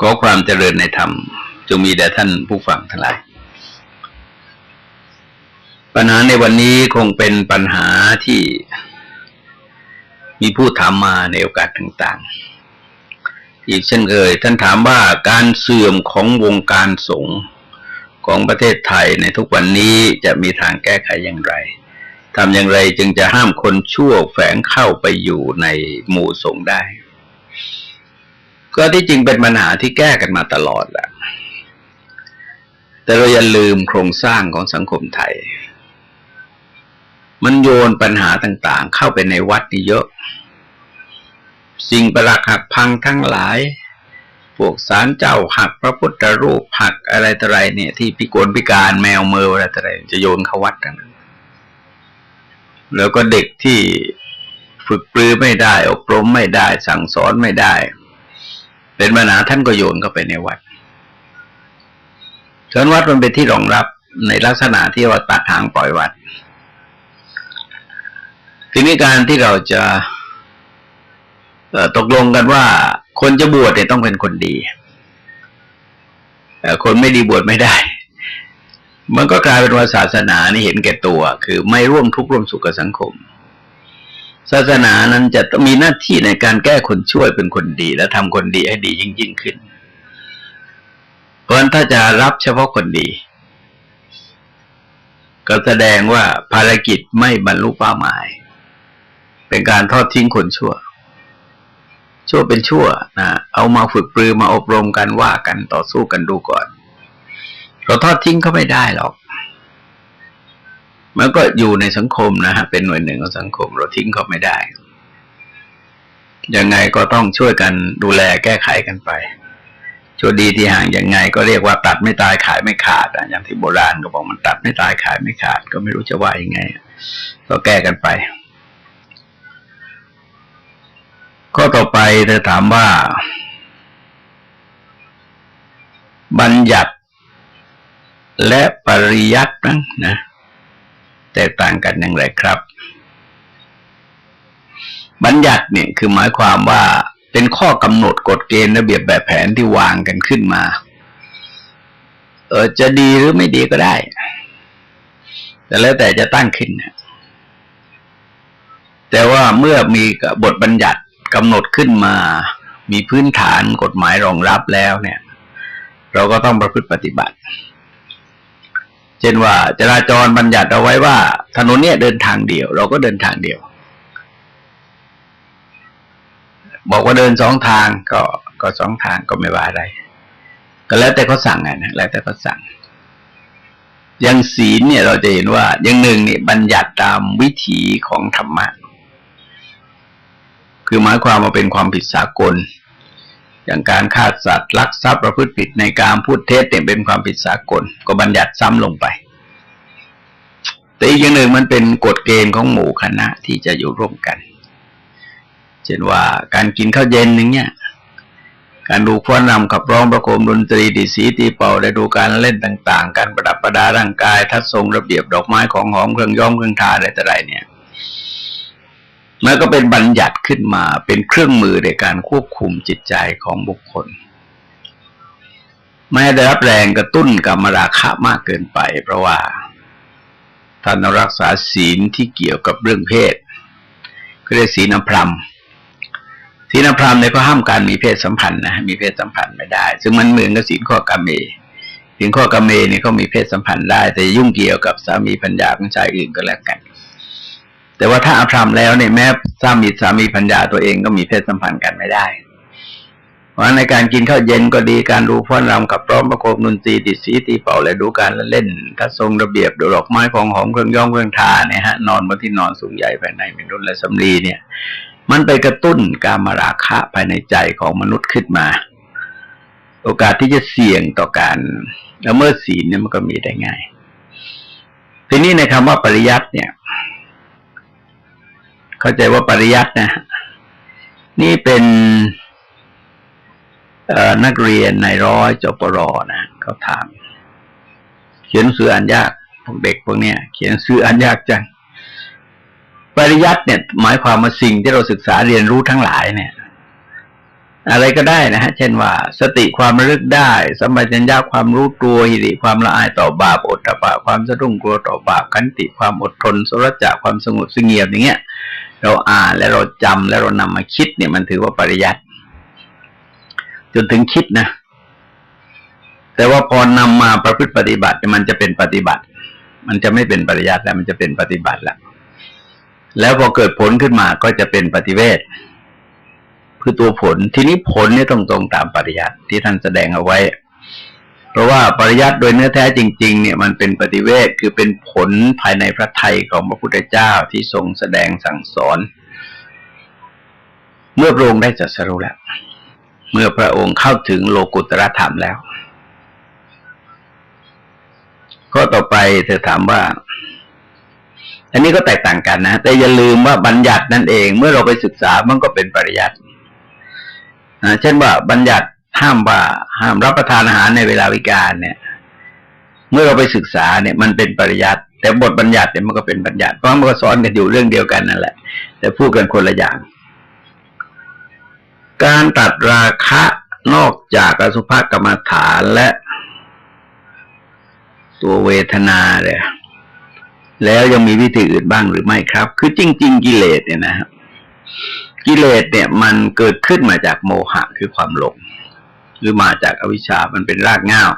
ขอความเจริญในธรรม จงมีแด่ท่านผู้ฟังทั้งหลาย ปัญหาในวันนี้คงเป็นปัญหาที่มีผู้ถามมาในโอกาสต่างๆ อีกเช่นเคยท่านถามว่าการเสื่อมของวงการสงฆ์ของประเทศไทยในทุกวันนี้จะมีทางแก้ไขอย่างไรทำอย่างไรจึงจะห้ามคนชั่วแฝงเข้าไปอยู่ในหมู่สงฆ์ได้ ก็ที่จริงเป็นปัญหาที่แก้กันมาตลอดแหละแต่เราอย่าลืมโครงสร้างของสังคมไทย มันโยนปัญหาต่างๆ เข้าไปในวัดนี่เยอะ สิ่งประหลาดหักพังทั้งหลาย พวกสารเจ้าหักพระพุทธรูปหักอะไรต่ออะไรเนี่ย ที่พิกลพิการแมวเมออะไรต่ออะไรจะโยนเข้าวัดทั้งนั้นแล้วก็เด็กที่ฝึกปรือไม่ได้ อบรมไม่ได้ สั่งสอนไม่ได้ เป็นปัญหาท่านก็โยนเข้าไปในวัดฉะนั้นวัดมันเป็นที่รองรับในลักษณะที่ว่าตัดหางปล่อยวัด ทีนี้การที่เราจะตกลงกันว่า คนจะบวชเนี่ยต้องเป็นคนดีคนไม่ดีบวชไม่ได้ มันก็กลายเป็นว่าศาสนานี่เห็นแก่ตัว คือไม่ร่วมทุกข์ร่วมสุขกับสังคม ศาสนานั้นจะมีหน้าที่ในการแก้คนช่วยเป็นคนดี และทำคนดีให้ดียิ่งยิ่งขึ้น เพราะฉะนั้นถ้าจะรับเฉพาะคนดี ก็แสดงว่าภารกิจไม่บรรลุเป้าหมาย เป็นการทอดทิ้งคนชั่ว ชั่วเป็นชั่วนะเอามาฝึกปรือมาอบรมกันว่ากันต่อสู้กันดูก่อน เราทอดทิ้งเขาไม่ได้หรอก มันก็อยู่ในสังคมนะฮะเป็นหน่วยหนึ่งของสังคม เราทิ้งเขาไม่ได้ ยังไงก็ต้องช่วยกันดูแลแก้ไขกันไปชั่วดีที่ห่างยังไง ก็เรียกว่าตัดไม่ตายขายไม่ขาดอะอย่างที่โบราณก็บอกมันตัดไม่ตายขายไม่ขาด ก็ไม่รู้จะว่ายังไง ก็แก้กันไปข้อต่อไปเธอถามว่า บัญญัติและปริยัตินั้นนะ แตกต่างกันอย่างไรครับ บัญญัติเนี่ยคือหมายความว่าเป็นข้อกำหนดกฎเกณฑ์ระเบียบแบบแผนที่วางกันขึ้นมา เออจะดีหรือไม่ดีก็ได้ แต่แล้วแต่จะตั้งขึ้น แต่ว่าเมื่อมีบทบัญญัติกำหนดขึ้นมา มีพื้นฐานกฎหมายรองรับแล้วเนี่ย เราก็ต้องประพฤติปฏิบัติ ช่นว่าจราจรบัญญัติเอาไว้ว่าถนนเนี่ยเดินทางเดียว เราก็เดินทางเดียว บอกว่าเดินสองทางก็ก็สองทางก็ไม่ว่าอะไร ก็แล้วแต่เขาสั่งไงนะแล้วแต่เขาสั่งอย่างศีลเนี่ยเราจะเห็นว่าอย่างหนึ่งเนี่ยบัญญัติตามวิถีของธรรมะ คือหมายความว่าเป็นความผิดสากล อย่างการฆ่าสัตว์ลักทรัพย์ประพฤติผิดในการพูดเท็จเนี่ยเป็นความผิดสากล ก็บัญญัติซ้ำลงไป แต่อีกอย่างหนึ่งมันเป็นกฎเกณฑ์ของหมู่คณะที่จะอยู่ร่วมกัน เช่นว่าการกินข้าวเย็นนึงเนี่ยการดูฟ้อนรำขับร้องประโคมดนตรีดีสีตีเป่าได้ดูการเล่นต่าง ๆ การประดับประดาร่างกาย ทัดทรงระเบียบดอกไม้ของหอมเครื่องย้อมเครื่องทาอะไรต่ออะไรเนี่ย มันก็เป็นบัญญัติขึ้นมาเป็นเครื่องมือในการควบคุมจิตใจของบุคคล ไม่ได้รับแรงกระตุ้นกรรมราคะมากเกินไป เพราะว่าท่านรักษาศีลที่เกี่ยวกับเรื่องเพศก็เรียกศีลนพรมศีลนพรมเนี่ยก็ห้ามการมีเพศสัมพันธ์นะมีเพศสัมพันธ์ไม่ได้ ซึ่งมันเหมือนกับศีลข้อกรรมเมศีลข้อกรรมเมนี่ก็มีเพศสัมพันธ์ได้ แต่ยุ่งเกี่ยวกับสามีพัญญาของชายอื่นก็แล้วกัน แต่ว่าถ้าอภรรมแล้วเนี่ยแม้สามีสามีพัญญาตัวเองก็มีเพศสัมพันธ์กันไม่ได้ เพราะในการกินข้าวเย็นก็ดีการดูฟ้อนรำกับร้องประโคมดนตีติดสีตีเป่าและดูการเล่นทัดทรงระเบียบดูดอกไม้ของหอมเครื่องย่อมเครื่องทาเนี่ยฮะนอนบนที่นอนสูงใหญ่ภายในเป็นรุ่นและสำลีเนี่ย มันไปกระตุ้นการมาราคะภายในใจของมนุษย์ขึ้นมา โอกาสที่จะเสี่ยงต่อการละเมิดศีลเนี่ยมันก็มีได้ง่าย ทีนี้ในคำว่าปริยัติเนี่ย เข้าใจว่าปริยัตินะนี่เป็นนักเรียนในร้อยจปรนะเขาถาม เขียนสื่ออ่านยากพวกเด็กพวกเนี้ยเขียนสื่ออ่านยากจัง ปริยัติเนี่ย หมายความว่าสิ่งที่เราศึกษาเรียนรู้ทั้งหลายเนี่ย อะไรก็ได้นะฮะ เช่นว่า สติความระลึกได้สัมปชัญญะความรู้ตัวหิริความละอายต่อบาปอดตบะความสะดุ้งกลัวต่อบาปขันติความอดทน สุรจะความสงบสงเงียบอย่างเงี้ย เราอ่านและเราจำและเรานำมาคิดเนี่ยมันถือว่าปริยัติจนถึงคิดนะแต่ว่าพอนำมาประพฤติปฏิบัติมันจะเป็นปฏิบัติ มันจะไม่เป็นปริยัติแล้ว มันจะเป็นปฏิบัติแล้วแล้วพอเกิดผลขึ้นมาก็จะเป็นปฏิเวทคือตัวผลทีนี้ผลเนี่ยต้องตรงตามปริยัติที่ท่านแสดงเอาไว้ เพราะว่าปริยัติโดยเนื้อแท้จริง ๆ เนี่ยมันเป็นปฏิเวทคือเป็นผลภายในพระไทยของพระพุทธเจ้าที่ทรงแสดงสั่งสอน เมื่อพระองค์ได้จัดสรุปแล้ว เมื่อพระองค์เข้าถึงโลกุตตรธรรมแล้ว ก็ต่อไปเธอถามว่า อันนี้ก็แตกต่างกันนะ แต่อย่าลืมว่าบัญญัตินั่นเอง เมื่อเราไปศึกษามันก็เป็นปริยัติเช่นว่าบัญญัติ ห้ามว่าห้ามรับประทานอาหารในเวลาวิกาลเนี่ย เมื่อเราไปศึกษาเนี่ย มันเป็นปริยัติแต่บทบัญญัติเนี่ยมันก็เป็นบัญญัติเพราะมันก็สอนกันอยู่เรื่องเดียวกันนั่นแหละ แต่พูดกันคนละอย่าง การตัดราคะนอกจากอสุภกรรมฐานและตัวเวทนาเลยแล้วยังมีวิธีอื่นบ้างหรือไม่ครับ คือจริง ๆ กิเลสเนี่ยนะครับกิเลสเนี่ยมันเกิดขึ้นมาจากโมหะคือความหลง รือมาจากอวิชชามันเป็นรากง่าว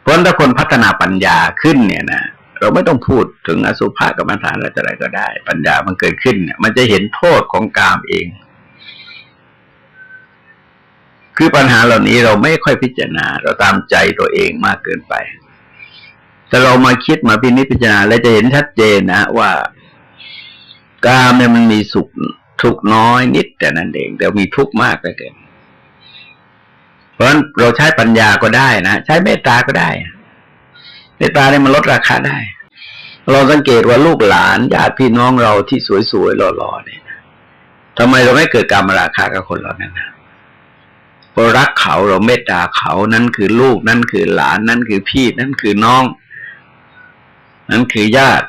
เพราะถ้าคนพัฒนาปัญญาขึ้นเนี่ยนะเราไม่ต้องพูดถึงอสุภะกรรมฐานอะไรก็ได้ ปัญญามันเกิดขึ้นเนี่ยมันจะเห็นโทษของกามเอง คือปัญหาเหล่านี้เราไม่ค่อยพิจารณา เราตามใจตัวเองมากเกินไป แต่เรามาคิดมาพินิจพิจารณาแล้วจะเห็นชัดเจนนะว่ากามเนี่ยมันมีสุขทุกน้อยนิดแต่นั้นเองแต่มีทุกมากเลยเกิน เพราะฉะนั้นเราใช้ปัญญาก็ได้นะใช้เมตตาก็ได้เมตตาเนี่ยมันลดราคาได้ เราสังเกตว่าลูกหลานญาติพี่น้องเราที่สวยๆหล่อๆเนี่ยทำไมเราไม่เกิดกรรมราคากับคนเหล่านั้นนะเรารักเขาเราเมตตาเขานั่นคือลูกนั่นคือหลานนั่นคือพี่นั่นคือน้อง นั่นคือญาติ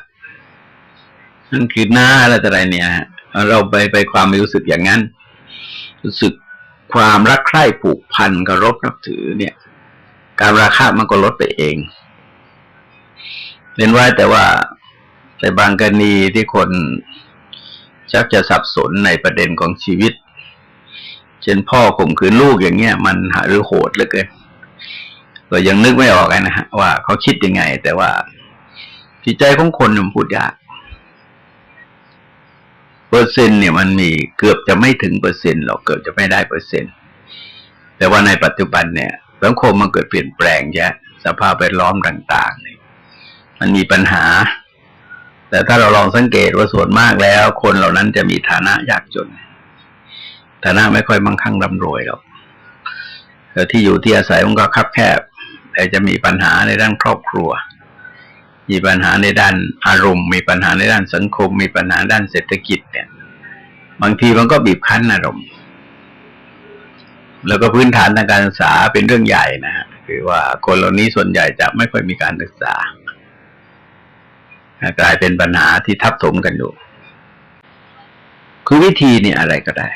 นั่นคือหน้าอะไรต่ออะไรเนี่ย เราไปไปความรู้สึกอย่างนั้น รู้สึก ความรักใคร่ผูกพันกับรบนับถือเนี่ย การราคามันก็ลดไปเองเป็นไว้แต่ว่าแต่บางกรณีที่คนชักจะสับสนในประเด็นของชีวิต เช่นพ่อข่มขืนลูกอย่างเงี้ย มันหรือโหดเหลือเกินก็ยังนึกไม่ออกนะฮะว่าเขาคิดยังไง แต่ว่าจิตใจของคนมันพูดยาก เปอร์เซ็นต์เนี่ยมันมีเกือบจะไม่ถึงเปอร์เซ็นต์หรอกเกือบจะไม่ได้เปอร์เซ็นต์ แต่ว่าในปัจจุบันเนี่ยสังคมมันเกิดเปลี่ยนแปลงเยอะสภาพแวดล้อมต่างๆเนี่ยมันมีปัญหา แต่ถ้าเราลองสังเกตว่าส่วนมากแล้ว คนเหล่านั้นจะมีฐานะยากจน ฐานะไม่ค่อยมั่งคั่งร่ำรวยหรอกแต่ที่อยู่ที่อาศัยมันก็คับแคบ แต่จะมีปัญหาในด้านครอบครัว มีปัญหาในด้านอารมณ์ มีปัญหาในด้านสังคม มีปัญหาด้านเศรษฐกิจเนี่ย บางทีมันก็บีบคั้นอารมณ์ แล้วก็พื้นฐานทางการศึกษาเป็นเรื่องใหญ่นะฮะคือว่าคนเหล่านี้ส่วนใหญ่จะไม่ค่อยมีการศึกษากลายเป็นปัญหาที่ทับถมกันอยู่คือวิธีนี่อะไรก็ได้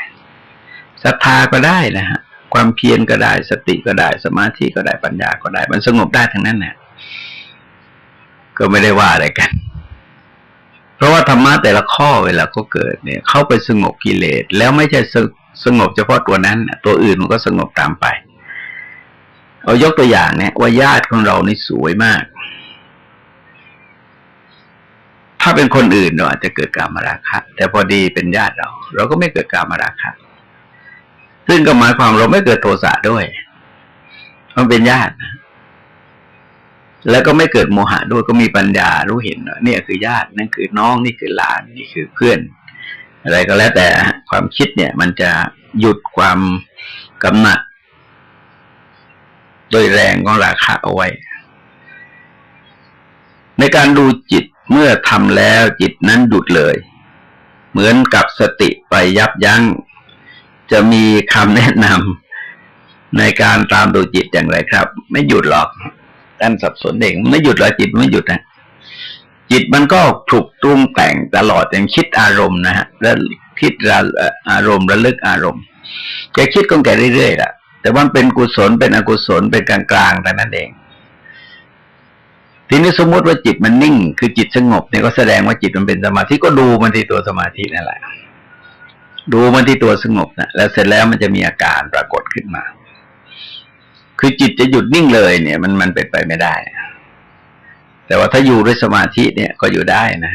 ศรัทธาก็ได้นะฮะความเพียรก็ได้ สติก็ได้ สมาธิก็ได้ปัญญาก็ได้ มันสงบได้ทั้งนั้นแหละ ก็ไม่ได้ว่าอะไรกัน เพราะว่าธรรมะแต่ละข้อเวลาก็เกิดเนี่ย เข้าไปสงบกิเลส แล้วไม่ใช่สงบเฉพาะตัวนั้น ตัวอื่นมันก็สงบตามไป เอายกตัวอย่างเนี่ยว่าญาติของเรานี่สวยมาก ถ้าเป็นคนอื่นเราอาจจะเกิดการมาราคะ แต่พอดีเป็นญาติเรา เราก็ไม่เกิดการมาราคะ ซึ่งก็หมายความเราไม่เกิดโทสะด้วยมันเป็นญาติ แล้วก็ไม่เกิดโมหะด้วยก็มีปัญญารู้เห็นเนี่ยคือญาตินั่นคือน้องนี่คือหลานนี่คือเพื่อน อะไรก็แล้วแต่ความคิดเนี่ย มันจะหยุดความกำหนัด โดยแรงของราคาเอาไว้ ในการดูจิตเมื่อทำแล้วจิตนั้นหยุดเลย เหมือนกับสติไปยับยัง้ง จะมีคำแนะนำในการตามดูจิตอย่างไรครับ ไม่หยุดหรอก ท่านสับสนเองไม่หยุดเลยจิตไม่หยุดนะจิตมันก็ถูกตรุงแต่งตลอดอย่างคิดอารมณ์นะฮะแล้วคิดระอารมณ์ระลึกอารมณ์แกคิดของแกเรื่อยๆล่ะ แต่ว่ามันเป็นกุศลเป็นอกุศลเป็นกลางๆแต่นั้นเอง ทีนี้สมมติว่าจิตมันนิ่ง คือจิตสงบเนี่ยก็แสดงว่าจิตมันเป็นสมาธิก็ดูมันที่ตัวสมาธินั่นแหละดูมันที่ตัวสงบนะแล้วเสร็จแล้วมันจะมีอาการปรากฏขึ้นมา คือจิตจะหยุดนิ่งเลยเนี่ย มันมันเป็นไปไม่ได้ แต่ว่าถ้าอยู่ด้วยสมาธิเนี่ยก็อยู่ได้นะ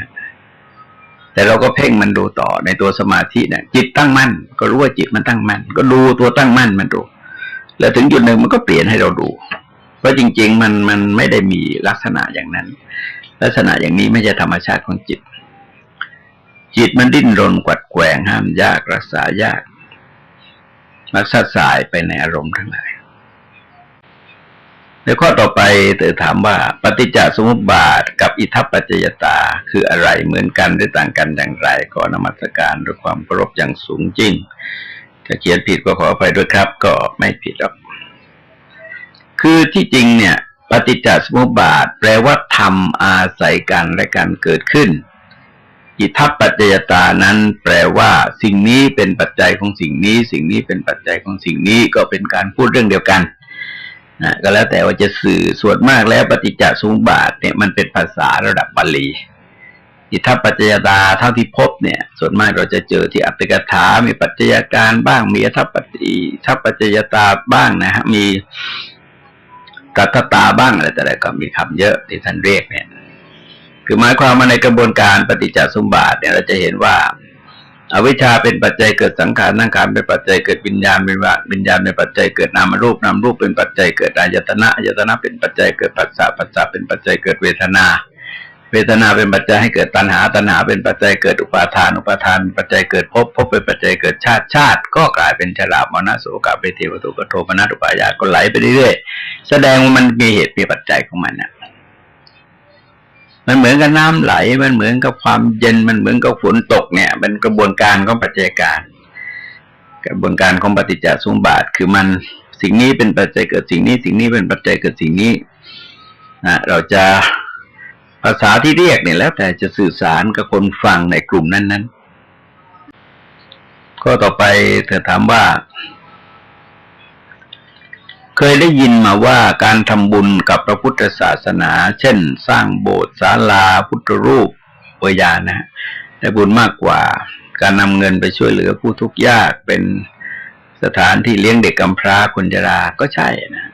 แต่เราก็เพ่งมันดูต่อในตัวสมาธิเนี่ยจิตตั้งมั่นก็รู้ว่าจิตมันตั้งมั่นก็ดูตัวตั้งมั่นมันดูแล้วถึงจุดหนึ่งมันก็เปลี่ยนให้เราดู เพราะจริง ๆ มันมันไม่ได้มีลักษณะอย่างนั้น ลักษณะอย่างนี้ไม่ใช่ธรรมชาติของจิต จิตมันดิ้นรนกวัดแกว่งห้ามยากรักษายาก มักสัดสายไปในอารมณ์ทั้งหลาย ในข้อต่อไปเธอถามว่า ปฏิจจสมุปบาทกับอิทัปปัจจยตาคืออะไรเหมือนกันหรือต่างกันอย่างไรขอนมัสการด้วยความเคารพอย่างสูงจริงถ้าเขียนผิดก็ขออภัยด้วยครับ ก็ไม่ผิดหรอกคือที่จริงเนี่ย ปฏิจจสมุปบาท แปลว่าทำอาศัยกันและการเกิดขึ้น อิทัปปัจจยตานั้น แปลว่า สิ่งนี้เป็นปัจจัยของสิ่งนี้ สิ่งนี้เป็นปัจจัยของสิ่งนี้ก็เป็นการพูดเรื่องเดียวกัน นะก็แล้วแต่ว่าจะสื่อส่วนมากแล้วปฏิจจสมุปบาทเนี่ยมันเป็นภาษาระดับบาลีอิทัปปัจจยตาเท่าที่พบเนี่ย ส่วนมากเราจะเจอที่อัตถกถา มีปัจจัยการบ้าง มีอทัปปฏิทัปปัจจยตาบ้างนะฮะมีกัตตาบ้างอะไรแต่อะก็มีคำเยอะที่ท่านเรียกเนี่ย คือหมายความว่าในกระบวนการปฏิจจสมบาทเนี่ยเราจะเห็นว่า อวิชชาเป็นปัจจัยเกิดสังขารสังขารเป็นปัจจัยเกิดวิญญาณเป็นวิญญาณเป็นปัจจัยเกิดนามรูปนามรูปเป็นปัจจัยเกิดอายตนะอายตนะเป็นปัจจัยเกิดปัสสะปัสสะเป็นปัจจัยเกิดเวทนา เวทนาเป็นปัจจัยให้เกิดตัณหาตัณหาเป็นปัจจัยเกิดอุปาทาน อุปาทานปัจจัยเกิดภพภพเป็นปัจจัยเกิดชาติชาติ ก็กลายเป็นชรามรณะโสกาเปเทวตุกโทมนัสอุปายาก็ไหลไปเรื่อยๆแสดงว่ามันมีเหตุมีปัจจัยของมันนะ มันเหมือนกับน้ำไหล มันเหมือนกับความเย็น มันเหมือนกับฝนตกเนี่ยเป็นกระบวนการของปัจจัยการ กระบวนการของปฏิจจสมบาทคือมันสิ่งนี้เป็นปัจจัยเกิดสิ่งนี้ สิ่งนี้เป็นปัจจัยเกิดสิ่งนี้นะเราจะภาษาที่เรียกเนี่ยแล้ว แต่จะสื่อสารกับคนฟังในกลุ่มนั้นๆก็ต่อไปเธอถามว่า เคยได้ยินมาว่าการทำบุญกับพระพุทธศาสนา เช่น สร้างโบสถ์ศาลาพุทธรูปเวยานะได้บุญมากกว่าการนำเงินไปช่วยเหลือผู้ทุกข์ยากเป็นสถานที่เลี้ยงเด็กกำพร้าคนชราก็ใช่นะ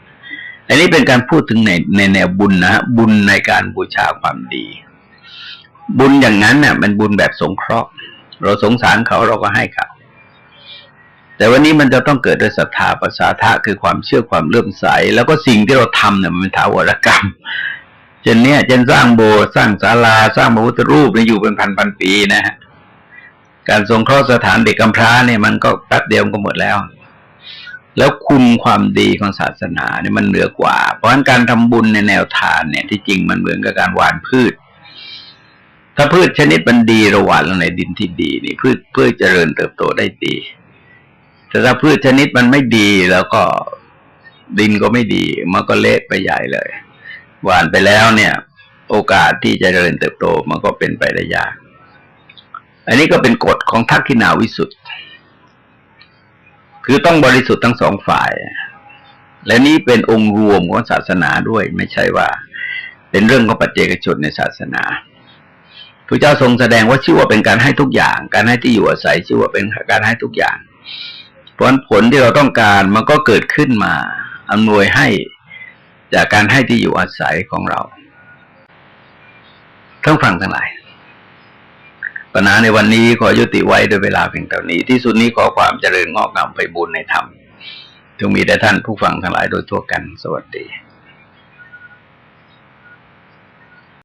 อันนี้เป็นการพูดถึงในในแนวบุญนะบุญในการบูชาความดี บุญอย่างนั้นเนะ่ยมันบุญแบบสงเคราะห์ เราสงสารเขาเราก็ให้เขา แต่วันนี้มันจะต้องเกิดด้วยศรัทธาภาษาทะคือความเชื่อความเลื่อมใส แล้วก็สิ่งที่เราทำเนี่ยมันเป็นถาวรกรรมเช่นเนี้ยเช่นสร้างโบสถ์สร้างศาลา สร้างพระพุทธรูปเนี่ยอยู่เป็นพันพันปีนะฮะการทรงเคราะห์สถานเด็กกำพร้าเนี่ยมันก็แป๊บเดียวก็หมดแล้ว แล้วคุณความดีของศาสนาเนี่ยมันเหนือกว่า เพราะฉะนั้นการทำบุญในแนวทานเนี่ยที่จริงมันเหมือนกับการหว่านพืช ถ้าพืชชนิดมันดีระหว่างลงในดินที่ดีนี่พืชเพื่อเจริญเติบโตได้ดี แต่ถ้าพืชชนิดมันไม่ดีแล้วก็ดินก็ไม่ดี มันก็เละไปใหญ่เลย หวานไปแล้วเนี่ย โอกาสที่จะเจริญเติบโตมันก็เป็นไปได้ยาก อันนี้ก็เป็นกฎของทักษิณาวิสุทธ์คือต้องบริสุทธิ์ทั้งสองฝ่าย และนี้เป็นองค์รวมของศาสนาด้วย ไม่ใช่ว่า เป็นเรื่องของปัจเจกชนในศาสนาพระเจ้าทรงแสดงว่าชื่อว่าเป็นการให้ทุกอย่าง การให้ที่อยู่อาศัยชื่อว่าเป็นการให้ทุกอย่าง เพราะผลที่เราต้องการมันก็เกิดขึ้นมาอำนวยให้จากการให้ที่อยู่อาศัยของเราทั้งฟังทั้งหลายปัญหาในวันนี้ขอยุติไว้โดยเวลาเพียงเท่านี้ ที่สุดนี้ขอความเจริญงอกงามไปบุญในธรรมจงมีแด่ท่านผู้ฟังทั้งหลายโดยทั่วกัน สวัสดี